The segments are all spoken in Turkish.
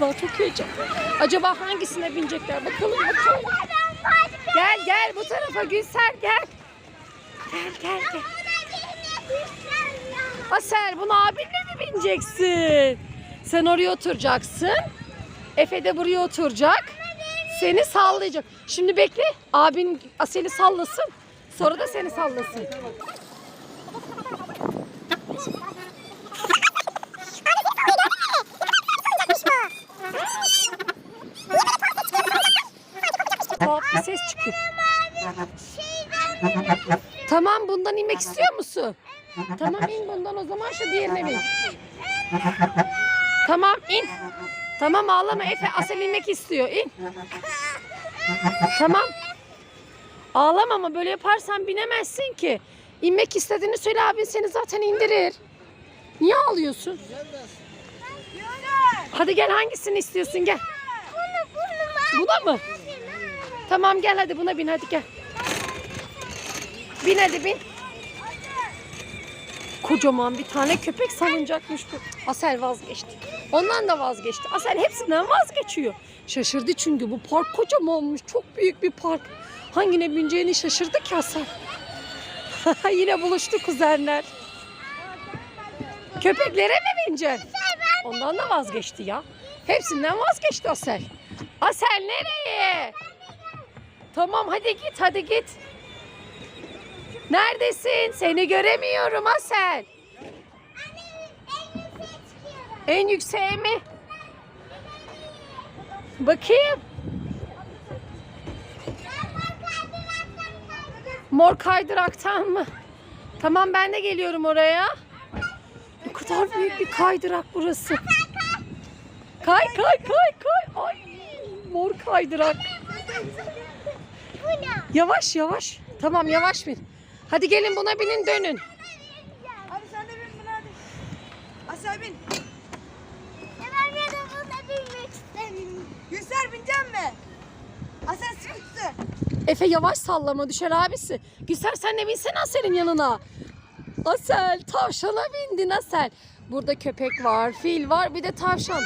kızlar çok. Acaba hangisine binecekler bakalım bakalım. Gel gel bu tarafa Gülser gel. Gel gel gel. Asel bunu abinle mi bineceksin? Sen oraya oturacaksın. Efe de buraya oturacak. Seni sallayacak. Şimdi bekle. Abin Asel'i sallasın. Sonra da seni sallasın. Ses çıkıyor. Tamam bundan inmek istiyor musun? Tamam in bundan o zaman şu diğerine bin. Tamam in. Tamam ağlama Efe Asel inmek istiyor in. Tamam. Ağlama ama böyle yaparsan binemezsin ki. İnmek istediğini söyle abin seni zaten indirir. Niye ağlıyorsun? Hadi gel hangisini istiyorsun gel. Buna mı? Tamam gel hadi buna bin hadi gel. Bin hadi bin. Kocaman bir tane köpek salıncakmış bu. Asel vazgeçti. Ondan da vazgeçti. Asel hepsinden vazgeçiyor. Şaşırdı çünkü bu park kocaman olmuş. Çok büyük bir park. Hangine bineceğini şaşırdı ki Asel. Yine buluştu kuzenler. Köpeklere mi bineceksin? Ondan da vazgeçti ya. Hepsinden vazgeçti Asel. Asel nereye? Tamam hadi git hadi git. Neredesin? Seni göremiyorum Asel. En yükseğe mi? Bakayım. Mor kaydıraktan mı? Tamam ben de geliyorum oraya. Ne kadar büyük bir kaydırak burası. Kay kay kay kay. Ay mor kaydırak. Yavaş yavaş. Tamam yavaş bin. Hadi gelin buna binin dönün. Hadi sen de bin buna hadi. Asel bin. Gülser binecek mi? Asel sıkıntı. Efe yavaş sallama düşer abisi. Güzel sen de binsene Asel'in yanına. Asel tavşana bindin Asel. Burada köpek var, fil var bir de tavşan.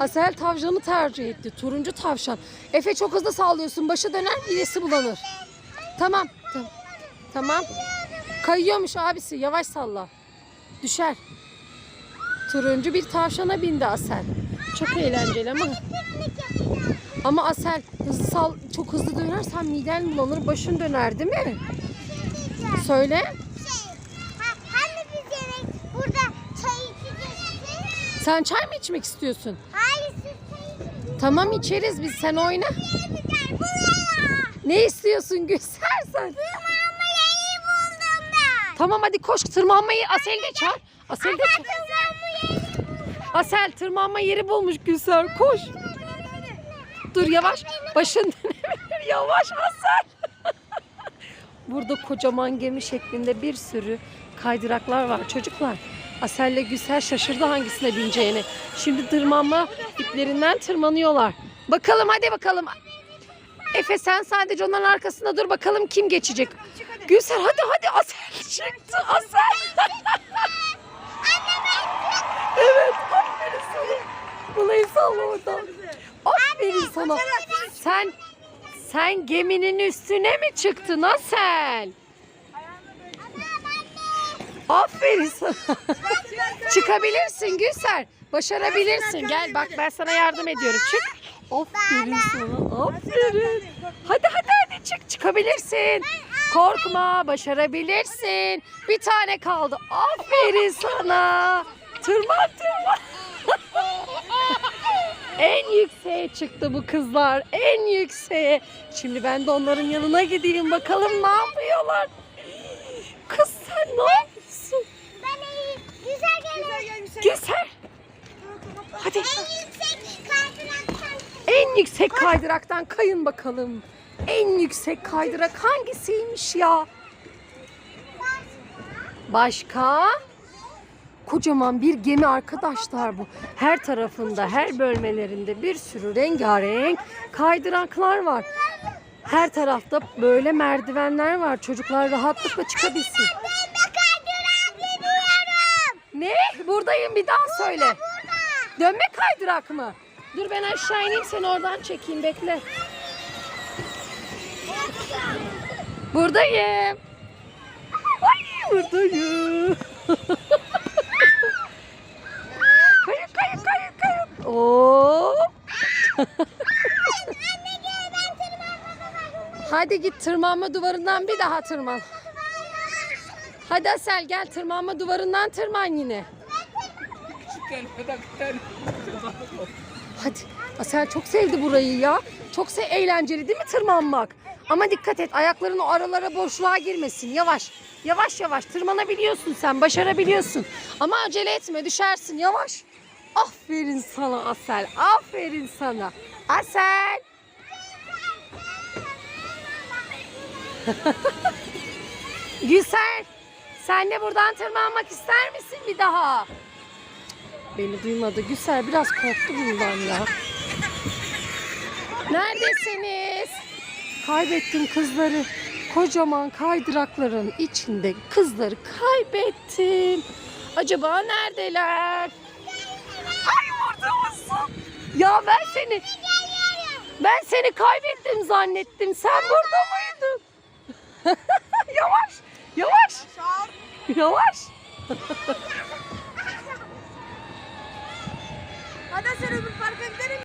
Asel tavşanı tercih etti. Turuncu tavşan. Efe çok hızlı sallıyorsun. Başı döner midesi bulanır. Tamam. Tamam. Tamam. Kayıyormuş abisi. Yavaş salla. Düşer. Turuncu bir tavşana bindi Asel. Çok eğlenceli ama. Ama Asel hızlı sal, çok hızlı dönersen miden bulanır, başın döner değil mi? Söyle. Hani biz yemek burada çay içecektik. Sen çay mı içmek istiyorsun? Hayır siz çay içecektik. Tamam içeriz biz. Sen oyna. Ne istiyorsun Gülser sen? Yeni buldum ben. Tamam hadi koş tırmanmayı Asel de çağır. Asel de çağır. Asel tırmanma yeri bulmuş Gülser. Koş. Dur yavaş. Başın dönebilir. Yavaş Asel. Burada kocaman gemi şeklinde bir sürü kaydıraklar var çocuklar. Asel ile Gülser şaşırdı hangisine bineceğini. Şimdi tırmanma iplerinden tırmanıyorlar. Bakalım hadi bakalım. Efe sen sadece onların arkasında dur bakalım kim geçecek. Gülser hadi hadi Asel çıktı Asel. evet aferin sana. Bulayı salla oradan. Aferin sana. Sen sen geminin üstüne mi çıktın Asel? Aferin sana. Çıkabilirsin Gülser. Başarabilirsin. Gel bak ben sana yardım ediyorum. Çık. Aferin sana. Aferin. Hadi hadi hadi çık. Çıkabilirsin. Korkma. Başarabilirsin. Bir tane kaldı. Aferin sana. Tırman tırman. En yükseğe çıktı bu kızlar. En yükseğe. Şimdi ben de onların yanına gideyim bakalım ne yapıyorlar. Kız sen ne yapıyorsun? Ben iyi. Güzel Gülser geliyor. gel Gülser. Güzel. Hadi. En yüksek kaydıraktan. En yüksek kaydıraktan kayın bakalım. En yüksek kaydırak hangisiymiş ya? Başka? Kocaman bir gemi arkadaşlar bu. Her tarafında, her bölmelerinde bir sürü rengarenk kaydıraklar var. Her tarafta böyle merdivenler var. Çocuklar rahatlıkla çıkabilsin. Ben de kaydırağa biniyorum. Ne? Buradayım bir daha söyle. Dönme kaydırak mı? Dur ben aşağı ineyim seni oradan çekeyim bekle. Buradayım. Ay buradayım. kayıp kayıp kayıp kayıp. Oo. Hadi git tırmanma duvarından bir daha tırman. Hadi Asel gel tırmanma duvarından tırman yine. Hadi. Asel çok sevdi burayı ya. Çok se eğlenceli değil mi tırmanmak? Ama dikkat et ayakların o aralara boşluğa girmesin. Yavaş. Yavaş yavaş tırmanabiliyorsun sen. Başarabiliyorsun. Ama acele etme düşersin yavaş. Aferin sana Asel. Aferin sana. Asel. Gülser. Sen de buradan tırmanmak ister misin bir daha? Beni duymadı. Gülser biraz korktu bundan ya. Neredesiniz? Kaybettim kızları. Kocaman kaydırakların içinde kızları kaybettim. Acaba neredeler? Ay burada mısın? Ya ben seni ben seni kaybettim zannettim. Sen burada mıydın? yavaş, yavaş, yavaş. Hadi sen öbür parka gidelim.